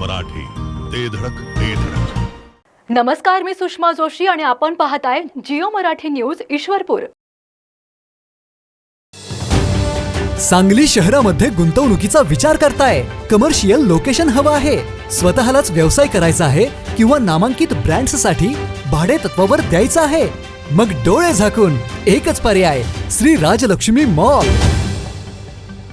मराठी. ते धडक ते धडक. नमस्कार मी सुषमा जोशी आणि आपण पाहताय जिओ मराठी न्यूज ईश्वरपूर. सांगली शहरामध्ये गुंतवणुकीचा विचार करताय. कमर्शियल लोकेशन हवं आहे. स्वतःलाच व्यवसाय करायचा आहे किंवा नामांकित ब्रँड्ससाठी भाडे तत्वावर द्यायचं आहे. मग डोळे झाकून एकच पर्याय श्री राजलक्ष्मी मॉल.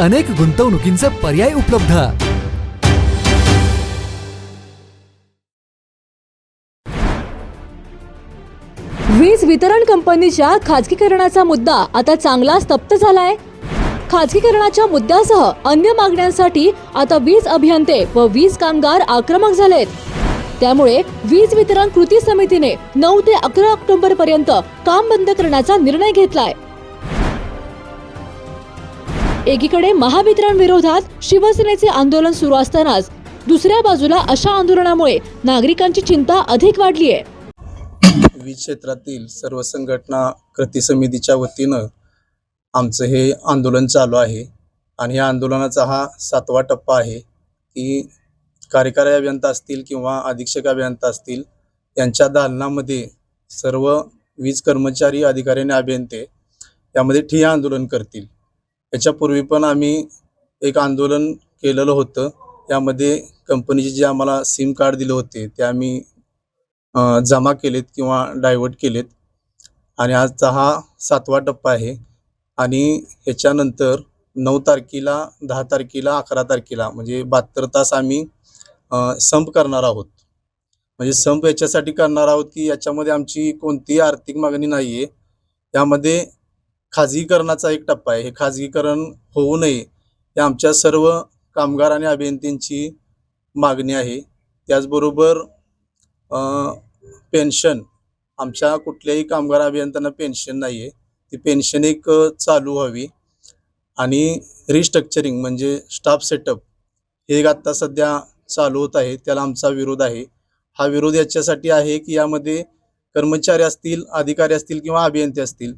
अनेक गुंतवणुकींचे पर्याय उपलब्ध. वीज वितरण कंपनीच्या खाजगीकरणाचा मुद्दा आता चांगला स्तप्त झालाय. खाजगीकरणाच्या मुद्द्यासह अन्य मागण्यांसाठी आता वीज अभियंते व वीज कामगार आक्रमक झालेत. त्यामुळे वीज वितरण कृती समितीने नऊ ते अकरा ऑक्टोबर पर्यंत काम बंद करण्याचा निर्णय घेतलाय. एकीकडे महावितरण विरोधात शिवसेनेचे आंदोलन सुरू असतानाच दुसऱ्या बाजूला अशा आंदोलनामुळे नागरिकांची चिंता अधिक वाढली आहे वीज क्षेत्रातील सर्व संघटना कृती समितीच्या वतीनं आमचं हे आंदोलन चालू आहे. आणि या आंदोलनाचा हा सातवा टप्पा आहे की कार्यकारी अभियंता असतील किंवा अधीक्षक अभियंता असतील यांच्या दालनामध्ये सर्व वीज कर्मचारी अधिकारी आणि अभियंते यामध्ये ठिय्या आंदोलन करतील. याच्यापूर्वी पण आम्ही एक आंदोलन केलेलं होतं. यामध्ये कंपनीचे जे आम्हाला सिम कार्ड दिले होते ते आम्ही जमा केलेत किंवा डायव्हर्ट केलेत. आणि आजचा हा सातवा टप्पा आहे. आणि ह्याच्यानंतर नऊ तारखेला दहा तारखेला अकरा तारखेला म्हणजे बहात्तर तास आम्ही संप करणार आहोत. म्हणजे संप याच्यासाठी करणार आहोत की याच्यामध्ये आमची कोणतीही आर्थिक मागणी नाही आहे यामध्ये खाजगीकरणाचा एक टप्पा आहे. हे खाजगीकरण होऊ नये हे आमच्या सर्व कामगार आणि अभियंत्यांची मागणी आहे. त्याचबरोबर पेन्शन. आमच्या कुठल्याही कामगार अभियंत्यांना पेन्शन नाही आहे ती पेन्शन एक चालू व्हावी. आणि रिस्ट्रक्चरिंग म्हणजे स्टाफ सेटअप हे एक आत्ता सध्या चालू होत आहे. त्याला आमचा विरोध आहे. हा विरोध याच्यासाठी आहे की यामध्ये कर्मचारी असतील अधिकारी असतील किंवा अभियंते असतील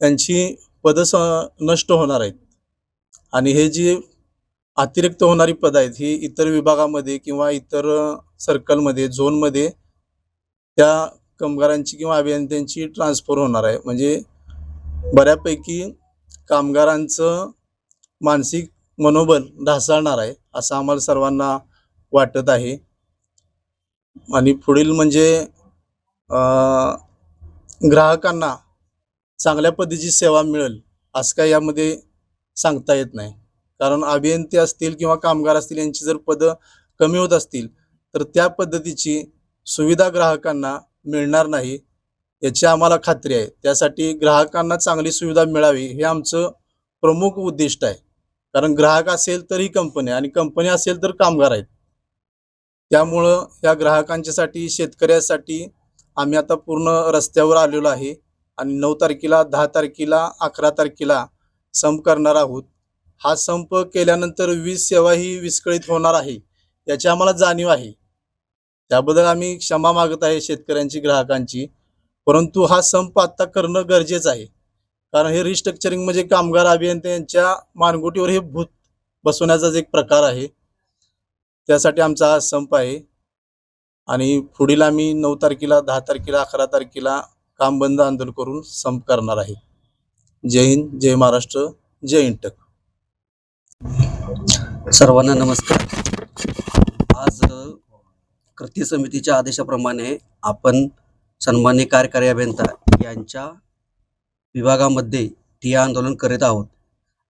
त्यांची पदं स नष्ट होणार आहेत. आणि हे जी अतिरिक्त होणारी पदं आहेत ही इतर विभागामध्ये किंवा इतर सर्कलमध्ये झोनमध्ये त्या कामगारांची किंवा अभियंत्यांची ट्रान्सफर होणार आहे. म्हणजे बऱ्यापैकी कामगारांचं मानसिक मनोबल ढासळणार आहे असं आम्हाला सर्वांना वाटत आहे. आणि पुढील म्हणजे ग्राहकांना चांगल्या पद्धतीची सेवा मिळेल असं काय यामध्ये सांगता येत नाही. कारण अभियंते असतील किंवा कामगार असतील यांची जर पदं कमी होत असतील तर त्या पद्धतीची सुविधा ग्राहकांना मिळणार नाही याची आम्हाला खात्री आहे. त्यासाठी ग्राहकांना चांगली सुविधा मिळावी हे आमचं प्रमुख उद्दिष्ट आहे. कारण ग्राहक असेल तर ही कंपनी आणि कंपनी असेल तर कामगार आहेत. त्यामुळं या ग्राहकांच्यासाठी शेतकऱ्यासाठी आम्ही आता पूर्ण रस्त्यावर आलेलो आहे. आणि नऊ तारखेला दहा तारखेला अकरा तारखेला संप करणार आहोत. हा संप केल्यानंतर वीज सेवा ही विस्कळीत होणार आहे याची आम्हाला जाणीव आहे. त्याबद्दल आम्ही क्षमा मागत आहे शेतकऱ्यांची ग्राहकांची. परंतु हा संप आत्ता करणं गरजेचं आहे. कारण हे रिस्ट्रक्चरिंग म्हणजे कामगार अभियंते यांच्या मानगुटीवर हे भूत बसवण्याचाच एक प्रकार आहे. त्यासाठी आमचा हा संप आहे. आणि पुढील आम्ही नऊ तारखेला दहा तारखेला अकरा तारखेला काम बंद आंदोलन करून संप करणार आहे. जय हिंद जय महाराष्ट्र जय इंटक. सर्वांना नमस्कार. आज कृती समितीच्या आदेशाप्रमाणे आपण सन्मान्य कार्यकारी अभियंता यांच्या विभागामध्ये ठिया आंदोलन करीत आहोत.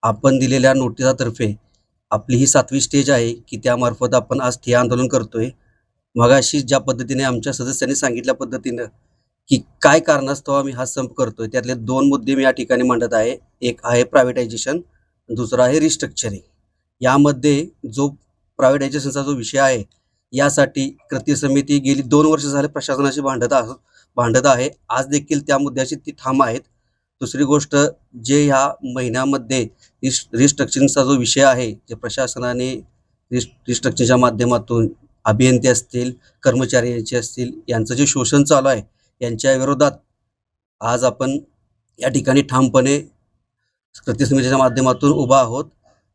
आपण दिलेल्या नोटिसातर्फे आपली ही सातवी स्टेज आहे की त्यामार्फत आपण आज ठिया आंदोलन करतोय. मगाशी ज्या पद्धतीने आमच्या सदस्यांनी सांगितल्या पद्धतीनं की काय कारणास्तव आम्ही हा संप करतोय? त्यातले दोन मुद्दे मी या ठिकाणी मांडत आहे. एक आहे प्रायव्हेटायझेशन दुसरा आहे रिस्ट्रक्चरिंग यामध्ये जो प्रायव्हेटायझेशनचा जो विषय आहे यासाठी कृती समिती गेली दोन वर्ष झाले प्रशासनाशी भांडत आह भांडत आहे. आज देखील त्या मुद्द्याशी ती ठाम आहेत. दुसरी गोष्ट जे ह्या महिन्यामध्ये रिस रिस्ट्रक्चरिंगचा जो विषय आहे जे प्रशासनाने रिस रिस्ट्रक्चरच्या माध्यमातून अभियंते असतील कर्मचारी यांचे असतील यांचं जे शोषण चालू आहे यांच्या विरोधात आज आपण या ठिकाणी ठामपणे कृती समितीच्या माध्यमातून उभा आहोत.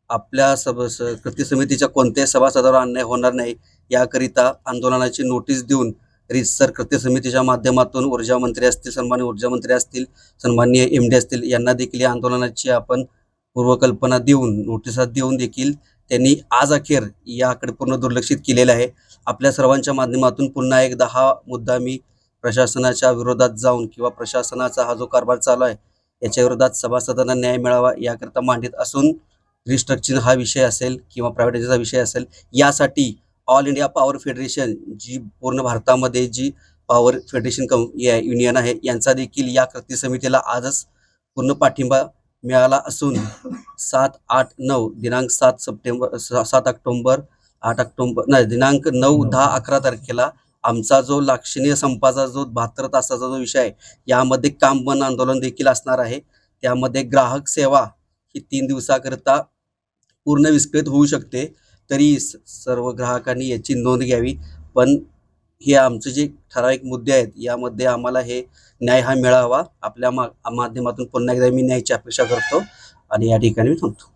आपल्या सब स कृती समितीच्या कोणत्याही सभासदावर अन्याय होणार नाही याकरिता आंदोलनाची नोटीस देऊन रितसर कृती समितीच्या माध्यमातून ऊर्जा मंत्री असतील सन्मान्य ऊर्जा मंत्री असतील सन्माननीय एम डी असतील यांना देखील या आंदोलनाची आपण पूर्वकल्पना देऊन नोटिसा देऊन देखील त्यांनी आज अखेर याकडे पूर्ण दुर्लक्षित केलेलं आहे. आपल्या सर्वांच्या माध्यमातून पुन्हा एकदा हा मुद्दा मी प्रशासनाच्या विरोधात जाऊन किंवा प्रशासनाचा हा जो कारभार चालू आहे याच्या विरोधात सभासदांना न्याय मिळावा याकरता मांडित असून रिस्ट्रक्चर हा विषय असेल किंवा प्रायव्हेटायझेशनचा विषय असेल यासाठी ऑल इंडिया पॉवर फेडरेशन जी पूर्ण भारतामध्ये जी पॉवर फेडरेशन कम युनियन आहे यांचा देखील या कृती समितीला आजच पूर्ण पाठिंबा मिळाला असून सात आठ नऊ दिनांक सात सप्टेंबर सात ऑक्टोंबर आठ ऑक्टोंबर नाही दिनांक नऊ. दहा अकरा तारखेला आमचा जो लाक्षणीय संपाचा जो बहात्तर तासाचा जो विषय आहे यामध्ये काम बंद आंदोलन देखील असणार आहे. त्यामध्ये ग्राहक सेवा ही तीन दिवसाकरता पूर्ण विस्कळीत होऊ शकते तरी स- सर्व ग्राहकांनी याची नोंद घ्यावी. पण हे आमचे जे ठराविक मुद्दे आहेत यामध्ये आम्हाला हे न्याय हा मिळावा. आपल्या मा माध्यमातून पुन्हा एकदा मी न्यायाची अपेक्षा करतो आणि या ठिकाणी मी थांबतो.